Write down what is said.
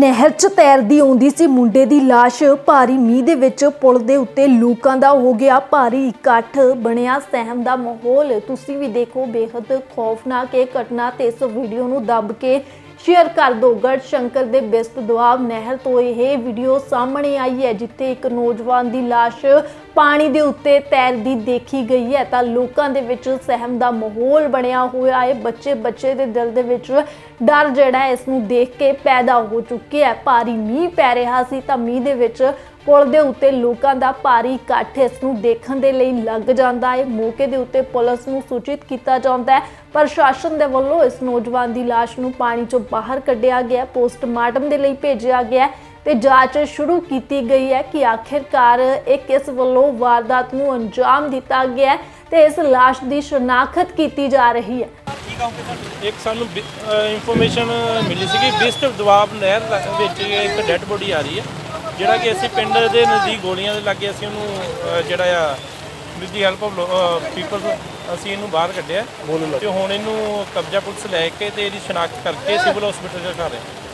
ਨਹਿਰ 'ਚ ਤੈਰਦੀ ਆਉਂਦੀ ਸੀ। ਮੁੰਡੇ ਦੀ ਲਾਸ਼ ਭਾਰੀ ਮੀਂਹ ਦੇ ਵਿੱਚ ਪੁਲ ਦੇ ਉੱਤੇ ਲੋਕਾਂ ਦਾ ਹੋ ਗਿਆ ਭਾਰੀ ਇਕੱਠ। ਬਣਿਆ ਸਹਿਮ ਦਾ ਮਾਹੌਲ। ਤੁਸੀਂ ਵੀ ਦੇਖੋ ਬੇहद ਖੌਫਨਾਕ ਇਹ ਘਟਨਾ ਤੇ ਇਸ ਵੀਡੀਓ ਨੂੰ ਦੱਬ ਕੇ ਸ਼ੇਅਰ ਕਰ ਦਿਓ। ਗੜ ਸ਼ੰਕਰ ਦੇ ਬਿਸਤ ਦੁਆਬ ਨਹਿਰ ਤੋਂ ਇਹ ਵੀਡੀਓ ਸਾਹਮਣੇ ਆਈ ਹੈ, ਜਿੱਥੇ ਇੱਕ ਨੌਜਵਾਨ ਦੀ ਲਾਸ਼ ਪਾਣੀ ਦੇ ਉੱਤੇ ਤੈਰਦੀ ਦੇਖੀ ਗਈ ਹੈ ਤਾਂ ਲੋਕਾਂ ਦੇ ਵਿੱਚ ਸਹਿਮ ਦਾ ਮਾਹੌਲ ਬਣਿਆ ਹੋਇਆ ਹੈ। ਬੱਚੇ ਬੱਚੇ ਦੇ ਦਿਲ ਦੇ ਵਿੱਚ ਡਰ ਜਿਹੜਾ ਇਸ ਨੂੰ ਦੇਖ ਕੇ ਪੈਦਾ ਹੋ ਚੁੱਕਿਆ ਹੈ। ਭਾਰੀ ਮੀਂਹ ਪੈ ਰਿਹਾ ਸੀ ਤਾਂ ਮੀਂਹ ਦੇ ਵਿੱਚ ਪੁਲ ਦੇ ਉੱਤੇ ਲੋਕਾਂ ਦਾ ਭਾਰੀ ਇਕੱਠ ਇਸ ਨੂੰ ਦੇਖਣ ਦੇ ਲਈ ਲੱਗ ਜਾਂਦਾ ਹੈ। ਮੌਕੇ ਦੇ ਉੱਤੇ ਪੁਲਿਸ ਨੂੰ ਸੂਚਿਤ ਕੀਤਾ ਜਾਂਦਾ ਹੈ। ਪ੍ਰਸ਼ਾਸਨ ਦੇ ਵੱਲੋਂ ਇਸ ਨੌਜਵਾਨ ਦੀ ਲਾਸ਼ ਨੂੰ ਪਾਣੀ ਚੋਂ ਬਾਹਰ ਕੱਢਿਆ ਗਿਆ, ਪੋਸਟਮਾਰਟਮ ਦੇ ਲਈ ਭੇਜਿਆ ਗਿਆ ਹੈ। ਤੇ ਜਾਂਚ ਸ਼ੁਰੂ ਕੀਤੀ ਗਈ ਹੈ ਕਿ ਆਖਿਰਕਾਰ ਇਹ ਕਿਸ ਵੱਲੋਂ ਵਾਰਦਾਤ ਨੂੰ ਅੰਜਾਮ ਦਿੱਤਾ ਗਿਆ ਤੇ ਇਸ ਲਾਸ਼ ਦੀ ਸ਼ਨਾਖਤ ਕੀਤੀ ਜਾ ਰਹੀ ਹੈ। ਇੱਕ ਸਾਨੂੰ ਇਨਫੋਰਮੇਸ਼ਨ ਮਿਲੀ ਸੀਗੀ ਬਿਸਟ ਦਵਾਬ ਨਹਿਰ ਵਿੱਚ ਇੱਕ ਡੈੱਡ ਬੋਡੀ ਆ ਰਹੀ ਹੈ ਜਿਹੜਾ ਕਿ ਅਸੀਂ ਪਿੰਡ ਦੇ ਨਜ਼ਦੀਕ ਗੋਲੀਆਂ ਦੇ ਲਾਗੇ ਅਸੀਂ ਉਹਨੂੰ ਜਿਹੜਾ ਆ with the help of people ਅਸੀਂ ਇਹਨੂੰ ਬਾਹਰ ਕੱਢਿਆ ਤੇ ਹੁਣ ਇਹਨੂੰ ਕਬਜ਼ਾ ਪੁਲਿਸ ਲੈ ਕੇ ਤੇ ਇਹਦੀ ਸ਼ਨਾਖਤ ਕਰਕੇ ਸਿਵਲ ਹਸਪੀਟਲ ਚ ਰਖਾ ਰਹੇ ਹਾਂ।